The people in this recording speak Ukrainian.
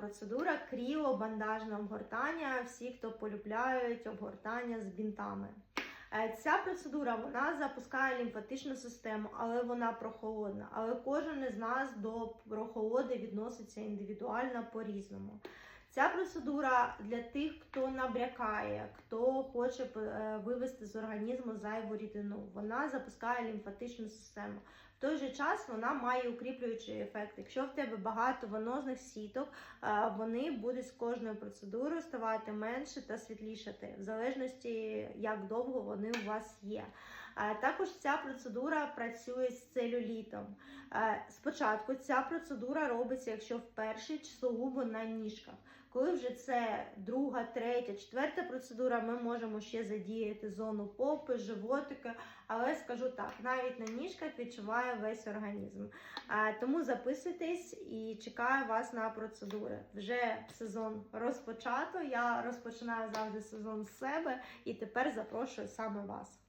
процедура кріобандажне обгортання. Всі, хто полюбляють обгортання з бінтами. Е, Ця процедура вона запускає лімфатичну систему, але вона прохолодна. Але кожен із нас до прохолоди відноситься індивідуально по-різному. Ця процедура для тих, хто набрякає, хто хоче е, вивести з організму зайву рідину. Вона запускає лімфатичну систему. В той же час вона має укріплюючий ефект. Якщо в тебе багато венозних сіток, вони будуть з кожною процедурою ставати менше та світлішати, в залежності як довго вони у вас є. Також ця процедура працює з целюлітом. Спочатку ця процедура робиться, якщо вперше чи сугубо на ніжках. Коли вже це друга, третя, четверта процедура, ми можемо ще задіяти зону попи, животика, але скажу так, навіть на ніжках відчуває весь організм. Тому записуйтесь і чекаю вас на процедури. Вже сезон розпочато. Я розпочинаю завжди сезон з себе і тепер запрошую саме вас.